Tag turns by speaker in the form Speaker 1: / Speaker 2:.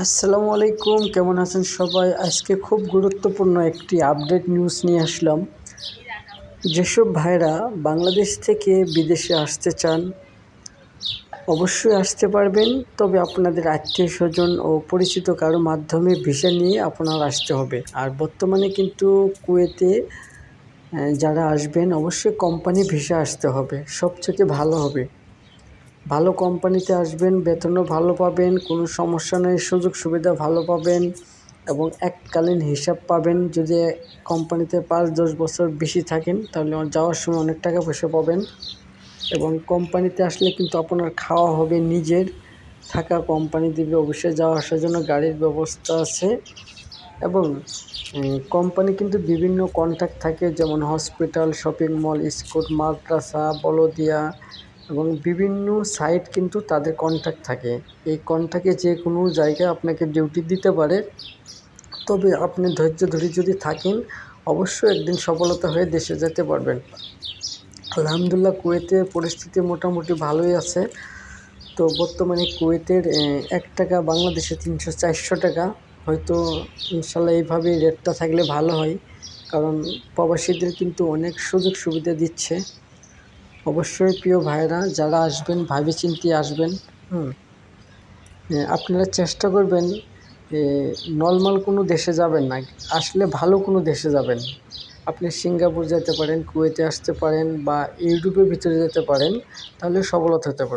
Speaker 1: আসসালামু আলাইকুম, কেমন আছেন সবাই? আজকে খুব গুরুত্বপূর্ণ একটি আপডেট নিউজ নিয়ে আসলাম। যেসব ভাইরা বাংলাদেশ থেকে বিদেশে আসতে চান, অবশ্যই আসতে পারবেন। তবে আপনাদের আত্মীয় স্বজন ও পরিচিত কারও মাধ্যমে ভিসা নিয়ে আপনার আসতে হবে। আর বর্তমানে কিন্তু কুয়েতে যারা আসবেন, অবশ্যই কোম্পানি ভিসা আসতে হবে। সবথেকে ভালো হবে। ভালো কোম্পানিতে আসবেন, বেতনও ভালো পাবেন, কোনো সমস্যা নেই, সুযোগ সুবিধা ভালো পাবেন এবং এককালীন হিসাব পাবেন। যদি কোম্পানিতে পাঁচ দশ বছর বেশি থাকেন, তাহলে যাওয়ার সময় অনেক টাকা পয়সা পাবেন এবং কোম্পানিতে আসলে কিন্তু আপনার খাওয়া হবে নিজের, থাকা কোম্পানি দিবে অবশ্যই যাওয়া আসার জন্য গাড়ির ব্যবস্থা আছে এবং কোম্পানি কিন্তু বিভিন্ন কন্ট্যাক্ট থাকে, যেমন হসপিটাল শপিং মল স্কুল মাদ্রাসা, বলদিয়া এবং বিভিন্ন সাইট কিন্তু তাদের কন্ট্যাক্ট থাকে। এই কন্ট্যাক্টে যে কোনো জায়গায় আপনাকে ডিউটি দিতে পারে। তবে আপনি ধৈর্য ধরে যদি থাকেন, অবশ্যই একদিন সফলতা হয়ে দেশে যেতে পারবেন। আলহামদুলিল্লাহ কুয়েতের পরিস্থিতি মোটামুটি ভালোই আছে। তো বর্তমানে কুয়েতের এক টাকা, বাংলাদেশে তিনশো চারশো টাকা। হয়তো ইনশাল্লাহ এইভাবেই রেটটা থাকলে ভালো হয়। কারণ প্রবাসীদের কিন্তু অনেক সুযোগ সুবিধা দিচ্ছে। অবশ্যই প্রিয় ভাইরা যারা আসবেন ভাবি চিন্তে আসবেন, হুম আপনারা চেষ্টা করবেন নর্মাল কোনো দেশে যাবেন না, আসলে ভালো কোনো দেশে যাবেন। আপনি সিঙ্গাপুর যেতে পারেন, কুয়েতে আসতে পারেন বা ইউরোপের ভিতরে যেতে পারেন, তাহলে সফলতা হতে পারেন